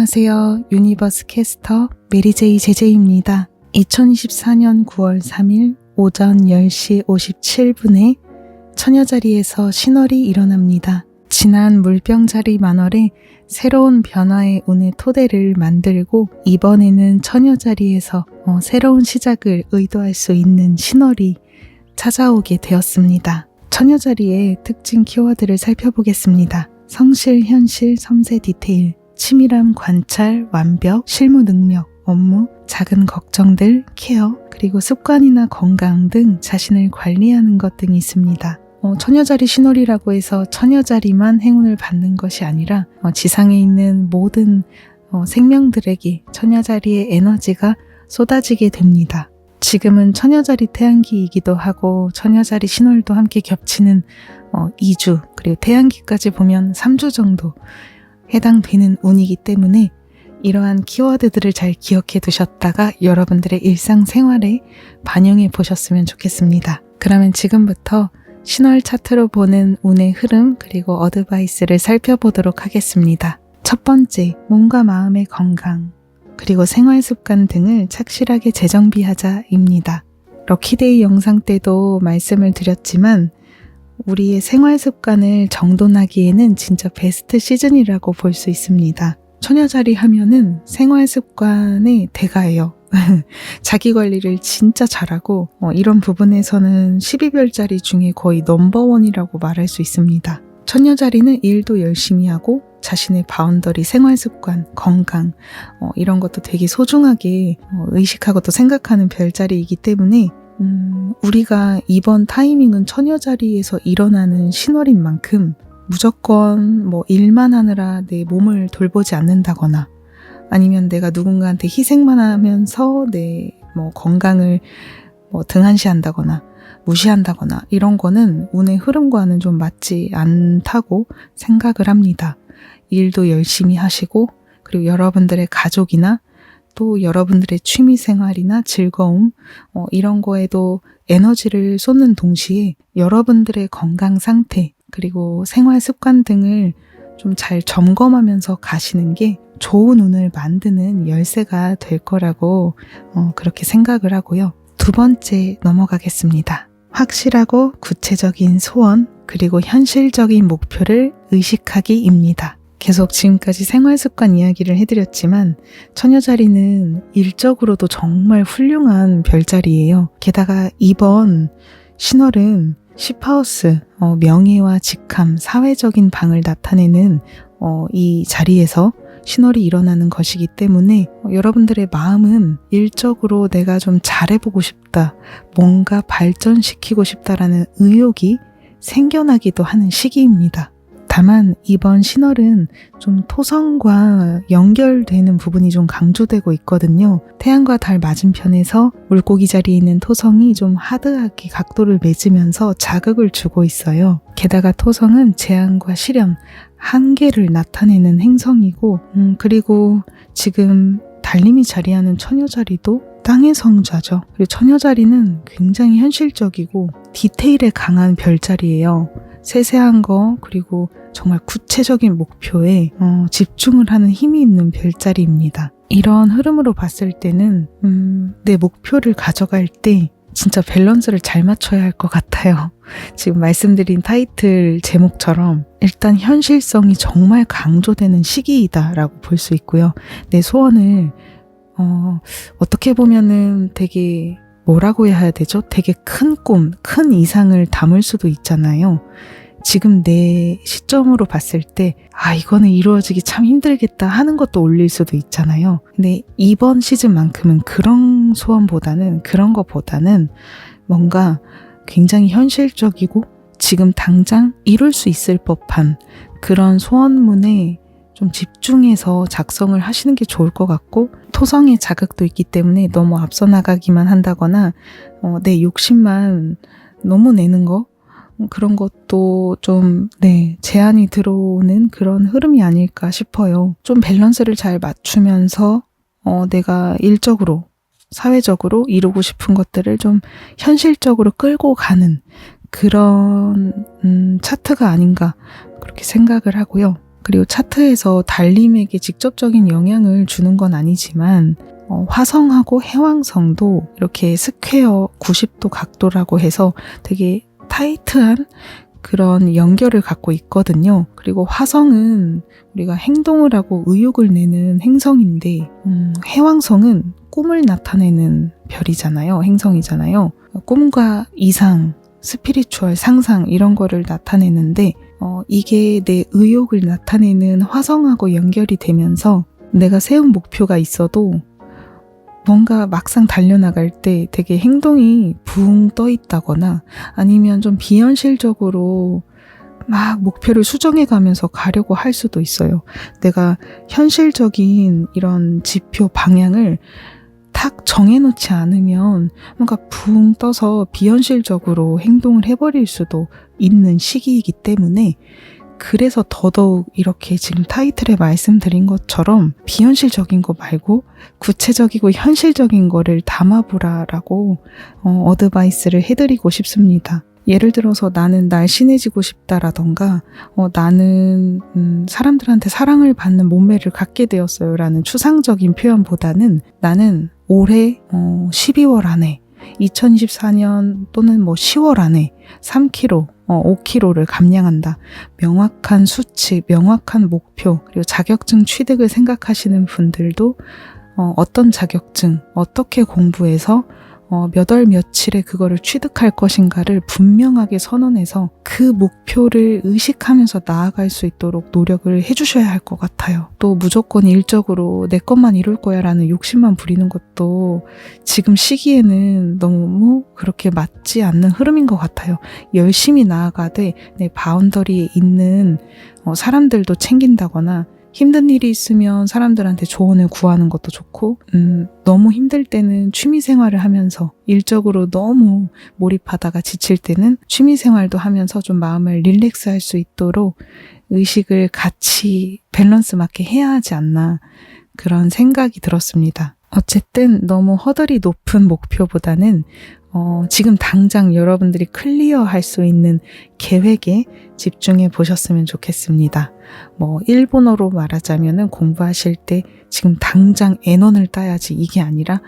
안녕하세요. 유니버스 캐스터 메리제이 제제입니다. 2024년 9월 3일 오전 10시 57분에 처녀자리에서 신월이 일어납니다. 지난 물병자리 만월에 새로운 변화의 운의 토대를 만들고 이번에는 처녀자리에서 어, 새로운 시작을 의도할 수 있는 신월이 찾아오게 되었습니다. 처녀자리의 특징 키워드를 살펴보겠습니다. 성실, 현실, 섬세 디테일, 치밀함, 관찰, 완벽, 실무 능력, 업무, 작은 걱정들, 케어, 그리고 습관이나 건강 등 자신을 관리하는 것 등이 있습니다. 어, 처녀자리 신월이라고 해서 처녀자리만 행운을 받는 것이 아니라 어, 지상에 있는 모든 어, 생명들에게 처녀자리의 에너지가 쏟아지게 됩니다. 지금은 처녀자리 태양기이기도 하고 처녀자리 신월도 함께 겹치는 어, 2주 그리고 태양기까지 보면 3주 정도 해당되는 운이기 때문에 이러한 키워드들을 잘 기억해 두셨다가 여러분들의 일상생활에 반영해 보셨으면 좋겠습니다. 그러면 지금부터 신월 차트로 보는 운의 흐름 그리고 어드바이스를 살펴보도록 하겠습니다. 첫 번째, 몸과 마음의 건강 그리고 생활 습관 등을 착실하게 재정비하자입니다. 럭키데이 영상 때도 말씀을 드렸지만 우리의 생활 습관을 정돈하기에는 진짜 베스트 시즌이라고 볼 수 있습니다. 처녀자리 하면은 생활 습관의 대가예요. 자기 관리를 진짜 잘하고 어, 이런 부분에서는 12별자리 중에 거의 넘버원이라고 말할 수 있습니다. 처녀자리는 일도 열심히 하고 자신의 바운더리, 생활 습관, 건강 어, 이런 것도 되게 소중하게 어, 의식하고 또 생각하는 별자리이기 때문에 음, 우리가 이번 타이밍은 처녀 자리에서 일어나는 신월인 만큼 무조건 뭐 일만 하느라 내 몸을 돌보지 않는다거나 아니면 내가 누군가한테 희생만 하면서 내 뭐 건강을 뭐 등한시한다거나 무시한다거나 이런 거는 운의 흐름과는 좀 맞지 않다고 생각을 합니다. 일도 열심히 하시고 그리고 여러분들의 가족이나 또 여러분들의 취미 생활이나 즐거움, 어, 이런 거에도 에너지를 쏟는 동시에 여러분들의 건강 상태, 그리고 생활 습관 등을 좀 잘 점검하면서 가시는 게 좋은 운을 만드는 열쇠가 될 거라고 어, 그렇게 생각을 하고요. 두 번째 넘어가겠습니다. 확실하고 구체적인 소원, 그리고 현실적인 목표를 의식하기입니다. 계속 지금까지 생활 습관 이야기를 해드렸지만 처녀자리는 일적으로도 정말 훌륭한 별자리예요. 게다가 이번 신월은 10하우스, 어, 명예와 직함, 사회적인 방을 나타내는 어, 이 자리에서 신월이 일어나는 것이기 때문에 어, 여러분들의 마음은 일적으로 내가 좀 잘해보고 싶다, 뭔가 발전시키고 싶다라는 의욕이 생겨나기도 하는 시기입니다. 다만 이번 신월은 좀 토성과 연결되는 부분이 좀 강조되고 있거든요. 태양과 달 맞은편에서 물고기 자리에 있는 토성이 좀 하드하게 각도를 맺으면서 자극을 주고 있어요. 게다가 토성은 재앙과 시련, 한계를 나타내는 행성이고, 음, 그리고 지금 달님이 자리하는 처녀 자리도 땅의 성자죠. 그리고 처녀 자리는 굉장히 현실적이고 디테일에 강한 별자리예요. 세세한 거 그리고 정말 구체적인 목표에 어, 집중을 하는 힘이 있는 별자리입니다. 이런 흐름으로 봤을 때는 음, 내 목표를 가져갈 때 진짜 밸런스를 잘 맞춰야 할 것 같아요. 지금 말씀드린 타이틀 제목처럼 일단 현실성이 정말 강조되는 시기이다라고 볼 수 있고요. 내 소원을 어, 어떻게 보면은 되게 뭐라고 해야 되죠? 되게 큰 꿈, 큰 이상을 담을 수도 있잖아요. 지금 내 시점으로 봤을 때, 아, 이거는 이루어지기 참 힘들겠다 하는 것도 올릴 수도 있잖아요. 근데 이번 시즌만큼은 그런 소원보다는, 그런 것보다는 뭔가 굉장히 현실적이고 지금 당장 이룰 수 있을 법한 그런 소원문에 좀 집중해서 작성을 하시는 게 좋을 것 같고 토성의 자극도 있기 때문에 너무 앞서 나가기만 한다거나 어, 내 욕심만 너무 내는 거 그런 것도 좀, 네, 제한이 들어오는 그런 흐름이 아닐까 싶어요. 좀 밸런스를 잘 맞추면서, 어, 내가 일적으로, 사회적으로 이루고 싶은 것들을 좀 현실적으로 끌고 가는 그런, 음, 차트가 아닌가, 그렇게 생각을 하고요. 그리고 차트에서 달림에게 직접적인 영향을 주는 건 아니지만 어, 화성하고 해왕성도 이렇게 스퀘어 90도 각도라고 해서 되게 타이트한 그런 연결을 갖고 있거든요. 그리고 화성은 우리가 행동을 하고 의욕을 내는 행성인데, 음, 해왕성은 꿈을 나타내는 별이잖아요. 행성이잖아요. 꿈과 이상, 스피리추얼 상상 이런 거를 나타내는데, 어, 이게 내 의욕을 나타내는 화성하고 연결이 되면서 내가 세운 목표가 있어도 뭔가 막상 달려나갈 때 되게 행동이 붕 떠 있다거나 아니면 좀 비현실적으로 막 목표를 수정해 가면서 가려고 할 수도 있어요. 내가 현실적인 이런 지표 방향을 탁 정해놓지 않으면 뭔가 붕 떠서 비현실적으로 행동을 해버릴 수도 있는 시기이기 때문에 그래서 더더욱 이렇게 지금 타이틀에 말씀드린 것처럼 비현실적인 거 말고 구체적이고 현실적인 거를 담아보라라고 어, 어드바이스를 해드리고 싶습니다. 예를 들어서 나는 날씬해지고 싶다라던가 어, 나는 음, 사람들한테 사랑을 받는 몸매를 갖게 되었어요라는 추상적인 표현보다는 나는 올해 어, 12월 안에 2024년 또는 뭐 10월 안에 3kg, 어, 5kg를 감량한다. 명확한 수치, 명확한 목표, 그리고 자격증 취득을 생각하시는 분들도 어, 어떤 자격증, 어떻게 공부해서 어, 몇월 며칠에 그거를 취득할 것인가를 분명하게 선언해서 그 목표를 의식하면서 나아갈 수 있도록 노력을 해주셔야 할 것 같아요. 또 무조건 일적으로 내 것만 이룰 거야 라는 욕심만 부리는 것도 지금 시기에는 너무 그렇게 맞지 않는 흐름인 것 같아요. 열심히 나아가되 내 바운더리에 있는 어, 사람들도 챙긴다거나 힘든 일이 있으면 사람들한테 조언을 구하는 것도 좋고, 음, 너무 힘들 때는 취미 생활을 하면서 일적으로 너무 몰입하다가 지칠 때는 취미 생활도 하면서 좀 마음을 릴렉스 할 수 있도록 의식을 같이 밸런스 맞게 해야 하지 않나 그런 생각이 들었습니다. 어쨌든 너무 허들이 높은 목표보다는 어, 지금 당장 여러분들이 클리어 할 수 있는 계획에 집중해 보셨으면 좋겠습니다. 뭐, 일본어로 말하자면은 공부하실 때 지금 당장 N원을 따야지 이게 아니라,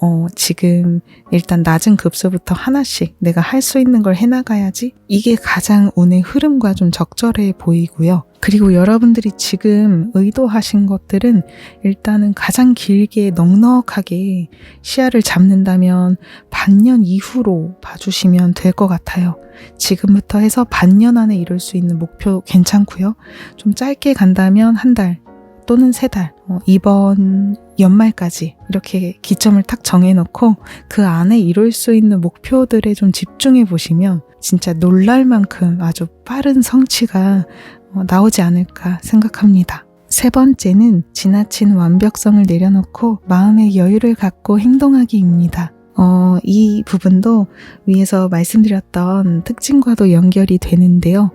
어, 지금 일단 낮은 급수부터 하나씩 내가 할 수 있는 걸 해나가야지 이게 가장 운의 흐름과 좀 적절해 보이고요. 그리고 여러분들이 지금 의도하신 것들은 일단은 가장 길게 넉넉하게 시야를 잡는다면 반년 이후로 봐주시면 될 것 같아요. 지금부터 해서 반년 안에 이룰 수 있는 목표 괜찮고요. 좀 짧게 간다면 한 달 또는 세 달, 어, 이번 연말까지 이렇게 기점을 탁 정해놓고 그 안에 이룰 수 있는 목표들에 좀 집중해 보시면 진짜 놀랄 만큼 아주 빠른 성취가 어, 나오지 않을까 생각합니다. 세 번째는 지나친 완벽성을 내려놓고 마음의 여유를 갖고 행동하기입니다. 어, 이 부분도 위에서 말씀드렸던 특징과도 연결이 되는데요.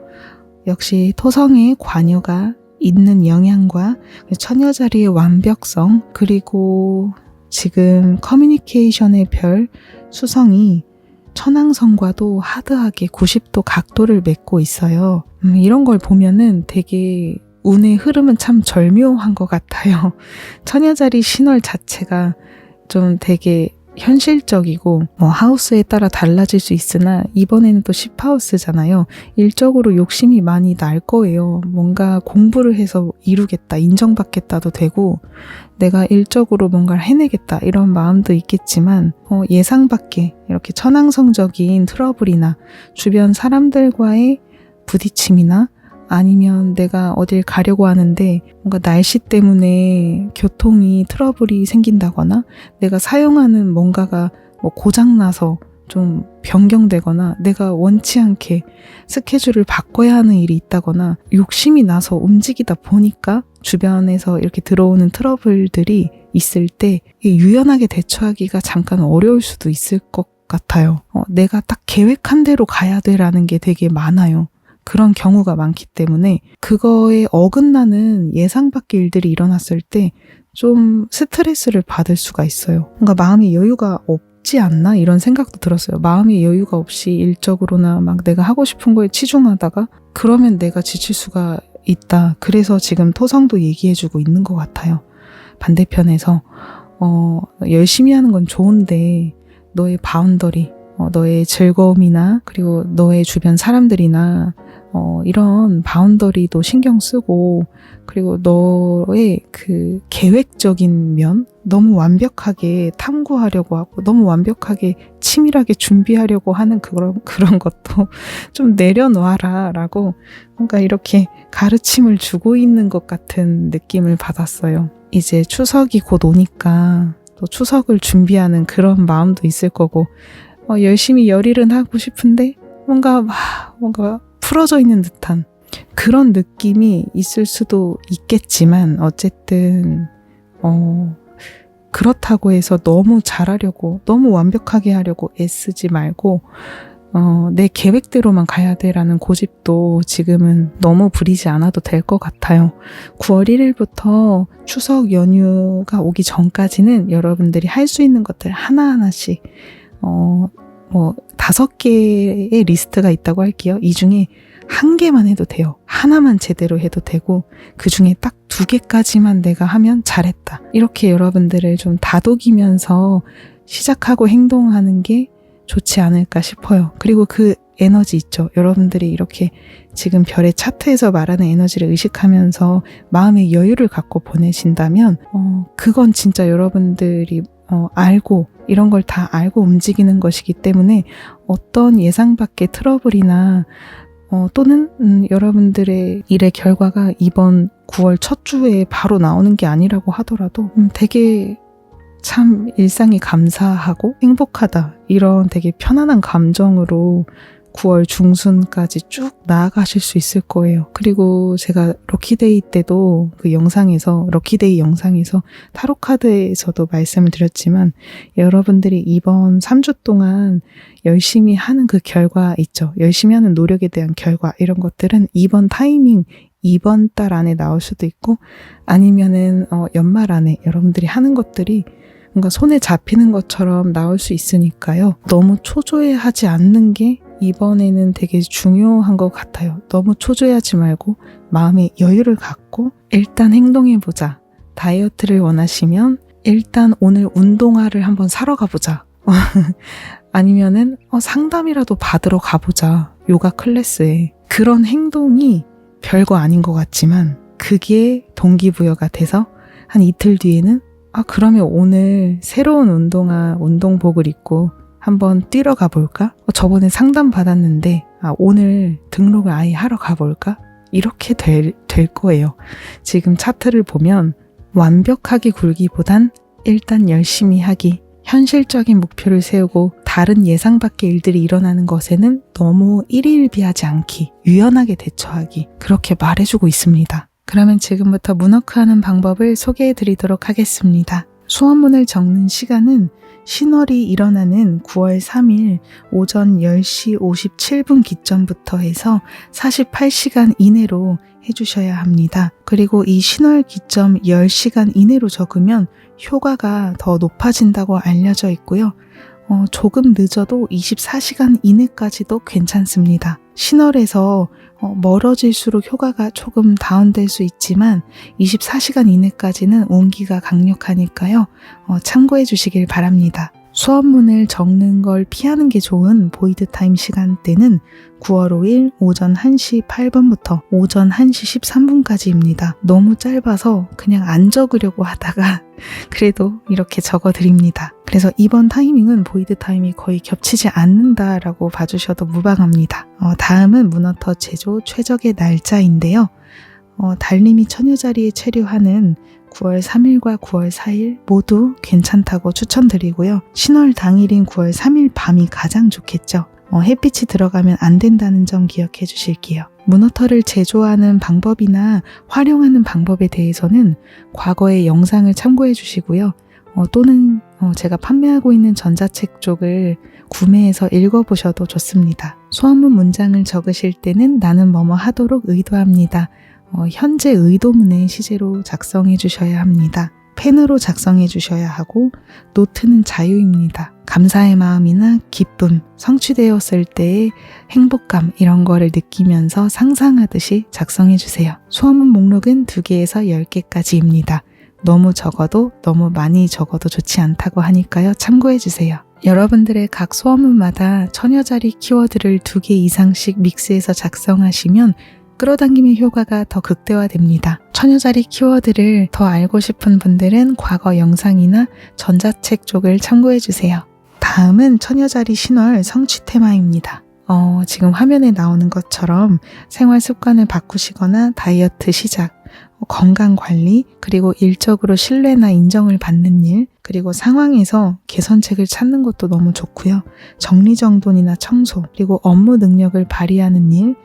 역시 토성의 관여가 있는 영향과 처녀 자리의 완벽성, 그리고 지금 커뮤니케이션의 별 수성이 천왕성과도 하드하게 90도 각도를 맺고 있어요. 음, 이런 걸 보면은 되게 운의 흐름은 참 절묘한 것 같아요. 처녀자리 신월 자체가 좀 되게 현실적이고 뭐 하우스에 따라 달라질 수 있으나 이번에는 또 10하우스잖아요. 일적으로 욕심이 많이 날 거예요. 뭔가 공부를 해서 이루겠다, 인정받겠다도 되고 내가 일적으로 뭔가를 해내겠다 이런 마음도 있겠지만 어, 예상 밖에 이렇게 천왕성적인 트러블이나 주변 사람들과의 부딪힘이나 아니면 내가 어딜 가려고 하는데 뭔가 날씨 때문에 교통이 트러블이 생긴다거나 내가 사용하는 뭔가가 뭐 고장나서 좀 변경되거나 내가 원치 않게 스케줄을 바꿔야 하는 일이 있다거나 욕심이 나서 움직이다 보니까 주변에서 이렇게 들어오는 트러블들이 있을 때 유연하게 대처하기가 잠깐 어려울 수도 있을 것 같아요. 어, 내가 딱 계획한 대로 가야 돼라는 게 되게 많아요. 그런 경우가 많기 때문에 그거에 어긋나는 예상 밖의 일들이 일어났을 때 좀 스트레스를 받을 수가 있어요. 뭔가 마음의 여유가 없지 않나 이런 생각도 들었어요. 마음의 여유가 없이 일적으로나 막 내가 하고 싶은 거에 치중하다가 그러면 내가 지칠 수가 있다. 그래서 지금 토성도 얘기해주고 있는 것 같아요. 반대편에서 어, 열심히 하는 건 좋은데 너의 바운더리, 어, 너의 즐거움이나 그리고 너의 주변 사람들이나 어, 이런 바운더리도 신경 쓰고 그리고 너의 그 계획적인 면 너무 완벽하게 탐구하려고 하고 너무 완벽하게 치밀하게 준비하려고 하는 그런 그런 것도 좀 내려놓아라라고 뭔가 이렇게 가르침을 주고 있는 것 같은 느낌을 받았어요. 이제 추석이 곧 오니까 또 추석을 준비하는 그런 마음도 있을 거고 어, 열심히 열일은 하고 싶은데 뭔가 막 뭔가 풀어져 있는 듯한 그런 느낌이 있을 수도 있겠지만 어쨌든 어 그렇다고 해서 너무 잘하려고 너무 완벽하게 하려고 애쓰지 말고 어, 내 계획대로만 가야 돼라는 고집도 지금은 너무 부리지 않아도 될 것 같아요. 9월 1일부터 추석 연휴가 오기 전까지는 여러분들이 할 수 있는 것들 하나하나씩 어, 뭐 다섯 개의 리스트가 있다고 할게요. 이 중에 한 개만 해도 돼요. 하나만 제대로 해도 되고 그 중에 딱 두 개까지만 내가 하면 잘했다. 이렇게 여러분들을 좀 다독이면서 시작하고 행동하는 게 좋지 않을까 싶어요. 그리고 그 에너지 있죠. 여러분들이 이렇게 지금 별의 차트에서 말하는 에너지를 의식하면서 마음의 여유를 갖고 보내신다면, 어, 그건 진짜 여러분들이 어, 알고 이런 걸 다 알고 움직이는 것이기 때문에 어떤 예상 밖의 트러블이나 어, 또는 음, 여러분들의 일의 결과가 이번 9월 첫 주에 바로 나오는 게 아니라고 하더라도 음, 되게 참 일상이 감사하고 행복하다. 이런 되게 편안한 감정으로 9월 중순까지 쭉 나아가실 수 있을 거예요. 그리고 제가 럭키데이 때도 그 영상에서 럭키데이 영상에서 타로 카드에서도 말씀을 드렸지만 여러분들이 이번 3주 동안 열심히 하는 그 결과 있죠. 열심히 하는 노력에 대한 결과 이런 것들은 이번 타이밍 이번 달 안에 나올 수도 있고 아니면은 어, 연말 안에 여러분들이 하는 것들이 뭔가 손에 잡히는 것처럼 나올 수 있으니까요. 너무 초조해하지 않는 게 이번에는 되게 중요한 것 같아요. 너무 초조해하지 말고 마음의 여유를 갖고 일단 행동해보자. 다이어트를 원하시면 일단 오늘 운동화를 한번 사러 가보자. 아니면은 어, 상담이라도 받으러 가보자. 요가 클래스에. 그런 행동이 별거 아닌 것 같지만 그게 동기부여가 돼서 한 이틀 뒤에는 아, 그러면 오늘 새로운 운동화, 운동복을 입고 한번 뛰러 가볼까? 어, 저번에 상담 받았는데, 아, 오늘 등록을 아예 하러 가볼까? 이렇게 될, 될 거예요. 지금 차트를 보면 완벽하게 굴기보단 일단 열심히 하기, 현실적인 목표를 세우고 다른 예상 밖의 일들이 일어나는 것에는 너무 일희일비하지 않기, 유연하게 대처하기, 그렇게 말해주고 있습니다. 그러면 지금부터 문워크하는 방법을 소개해 드리도록 하겠습니다. 수험문을 적는 시간은 신월이 일어나는 9월 3일 오전 10시 57분 기점부터 해서 48시간 이내로 해주셔야 합니다. 그리고 이 신월 기점 10시간 이내로 적으면 효과가 더 높아진다고 알려져 있고요. 어, 조금 늦어도 24시간 이내까지도 괜찮습니다. 신월에서 어, 멀어질수록 효과가 조금 다운될 수 있지만 24시간 이내까지는 온기가 강력하니까요. 어, 참고해 주시길 바랍니다. 수업문을 적는 걸 피하는 게 좋은 보이드 타임 시간대는 9월 5일 오전 1시 8분부터 오전 1시 13분까지입니다. 너무 짧아서 그냥 안 적으려고 하다가 그래도 이렇게 적어 드립니다. 그래서 이번 타이밍은 보이드 타임이 거의 겹치지 않는다라고 봐주셔도 무방합니다. 어, 다음은 문어터 제조 최적의 날짜인데요. 어, 달님이 처녀자리에 체류하는 9월 3일과 9월 4일 모두 괜찮다고 추천드리고요. 신월 당일인 9월 3일 밤이 가장 좋겠죠. 어, 햇빛이 들어가면 안 된다는 점 기억해 주실게요. 문어터를 제조하는 방법이나 활용하는 방법에 대해서는 과거의 영상을 참고해 주시고요. 어, 또는 어, 제가 판매하고 있는 전자책 쪽을 구매해서 읽어보셔도 좋습니다. 소원문 문장을 적으실 때는 나는 뭐뭐 하도록 의도합니다. 어, 현재 의도문에 시제로 작성해 주셔야 합니다. 펜으로 작성해 주셔야 하고 노트는 자유입니다. 감사의 마음이나 기쁨, 성취되었을 때의 행복감 이런 거를 느끼면서 상상하듯이 작성해 주세요. 소원문 목록은 2개에서 10개까지입니다. 너무 적어도 너무 많이 적어도 좋지 않다고 하니까요. 참고해 주세요. 여러분들의 각 소원문마다 천여자리 키워드를 2개 이상씩 믹스해서 작성하시면 끌어당김의 효과가 더 극대화됩니다. 천여자리 키워드를 더 알고 싶은 분들은 과거 영상이나 전자책 쪽을 참고해 주세요. 다음은 천여자리 신월 성취 테마입니다. 어, 지금 화면에 나오는 것처럼 생활 습관을 바꾸시거나 다이어트 시작, 어, 건강 관리, 그리고 일적으로 신뢰나 인정을 받는 일, 그리고 상황에서 개선책을 찾는 것도 너무 좋고요. 정리정돈이나 청소, 그리고 업무 능력을 발휘하는 일,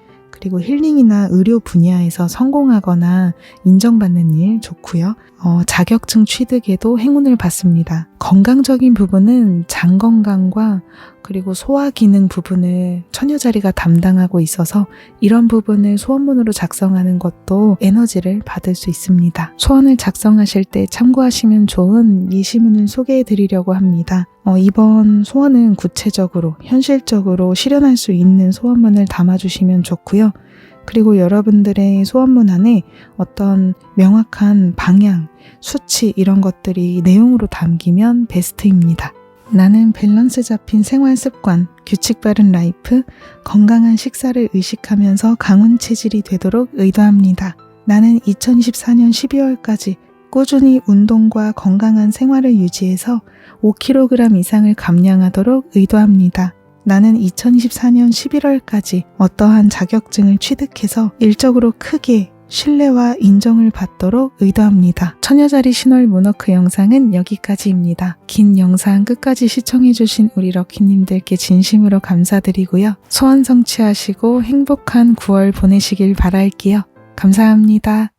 그리고 힐링이나 의료 분야에서 성공하거나 인정받는 일 좋고요. 어, 자격증 취득에도 행운을 받습니다. 건강적인 부분은 장 건강과 그리고 소화 기능 부분을 처녀자리가 담당하고 있어서 이런 부분을 소원문으로 작성하는 것도 에너지를 받을 수 있습니다. 소원을 작성하실 때 참고하시면 좋은 예시문을 소개해 드리려고 합니다. 어, 이번 소원은 구체적으로, 현실적으로 실현할 수 있는 소원문을 담아주시면 좋고요. 그리고 여러분들의 소원문 안에 어떤 명확한 방향, 수치 이런 것들이 내용으로 담기면 베스트입니다. 나는 밸런스 잡힌 생활 습관, 규칙 바른 라이프, 건강한 식사를 의식하면서 강운 체질이 되도록 의도합니다. 나는 2024년 12월까지 꾸준히 운동과 건강한 생활을 유지해서 5kg 이상을 감량하도록 의도합니다. 나는 2024년 11월까지 어떠한 자격증을 취득해서 일적으로 크게 신뢰와 인정을 받도록 의도합니다. 처녀자리 신월 문워크 영상은 여기까지입니다. 긴 영상 끝까지 시청해주신 우리 럭키님들께 진심으로 감사드리고요. 소원 성취하시고 행복한 9월 보내시길 바랄게요. 감사합니다.